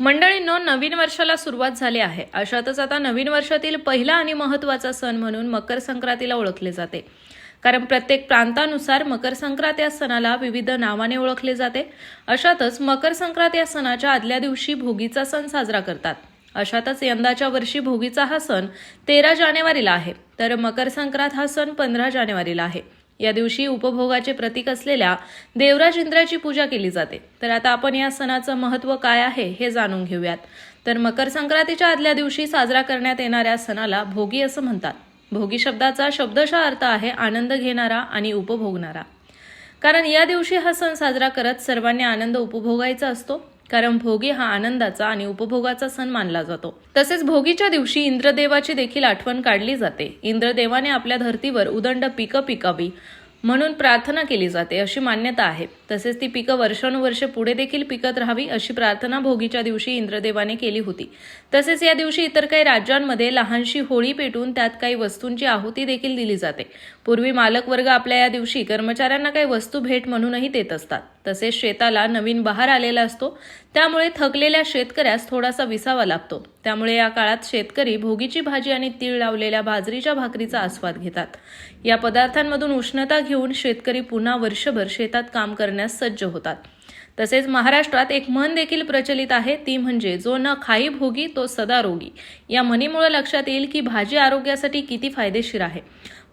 मंडळींनो नवीन वर्षाला सुरुवात झाली आहे. अशातच आता नवीन वर्षातील पहिला आणि महत्त्वाचा सण म्हणून मकर संक्रांतीला ओळखले जाते. कारण प्रत्येक प्रांतानुसार मकर संक्रांत या सणाला विविध नावाने ओळखले जाते. अशातच मकर संक्रांत या सणाच्या आदल्या दिवशी भोगीचा सण साजरा करतात. अशातच यंदाच्या वर्षी भोगीचा हा सण तेरा जानेवारीला आहे. तर मकर संक्रांत हा सण पंधरा जानेवारीला आहे. या दिवशी उपभोगाचे प्रतीक असलेल्या देवराज इंद्राची पूजा केली जाते. तर आता आपण या सणाचं महत्त्व काय आहे हे जाणून घेऊयात. तर मकर संक्रांतीच्या आदल्या दिवशी साजरा करण्यात येणाऱ्या सणाला भोगी असं म्हणतात. भोगी शब्दाचा शब्दशः अर्थ आहे आनंद घेणारा आणि उपभोगणारा. कारण या दिवशी हा सण साजरा करत सर्वांनी आनंद उपभोगायचा असतो. कारण भोगी हा आनंदाचा आणि उपभोगाचा सण मानला जातो. तसेच भोगीच्या दिवशी इंद्रदेवाची देखील आठवण काढली जाते. इंद्रदेवाने आपल्या धर्तीवर उदंड पिकं पिकावी म्हणून प्रार्थना केली जाते अशी मान्यता आहे. तसेच ती पिकं वर्षानुवर्ष पुढे देखील पिकत राहावी अशी प्रार्थना भोगीच्या दिवशी इंद्रदेवाने केली होती. तसेच या दिवशी इतर काही राज्यांमध्ये लहानशी होळी पेटून त्यात काही वस्तूंची आहुती देखील दिली जाते. पूर्वी मालकवर्ग आपल्या या दिवशी कर्मचाऱ्यांना काही वस्तू भेट म्हणूनही देत असतात. तसेच शेताला नवीन बहार आलेला असतो. त्यामुळे थकलेल्या शेतकऱ्यास थोडासा विसावा लागतो. त्यामुळे या काळात शेतकरी भोगीची भाजी आणि तीळ लावलेल्या बाजरीच्या भाकरीचा आस्वाद घेतात. या पदार्थांमधून उष्णता घेऊन शेतकरी पुन्हा वर्षभर शेतात काम करण्यास सज्ज होतात. तसेच महाराष्ट्रात एक म्हण देखील प्रचलित आहे ती म्हणजे जो न खाई भोगी तो सदा रोगी. या म्हणीमुळे लक्षात येईल की भाजी आरोग्यासाठी किती फायदेशीर आहे.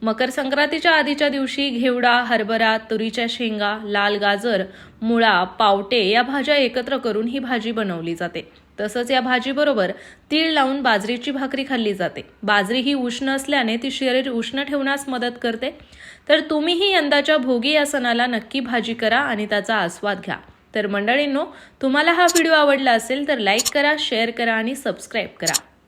मकर संक्रांतीच्या आधीच्या दिवशी घेवडा हरभरा तुरीच्या शेंगा लाल गाजर मुळा पावटे या भाज्या एकत्र करून ही भाजी बनवली जाते. तसंच या भाजीबरोबर तीळ लावून बाजरीची भाकरी खाल्ली जाते. बाजरी ही उष्ण असल्याने ती शरीर उष्ण ठेवण्यास मदत करते. तर तुम्हीही यंदाच्या भोगी या सणाला नक्की भाजी करा आणि त्याचा आस्वाद घ्या. तर मंडळींनो तुम्हाला हा व्हिडिओ आवडला असेल तर लाईक करा शेअर करा आणि सबस्क्राईब करा.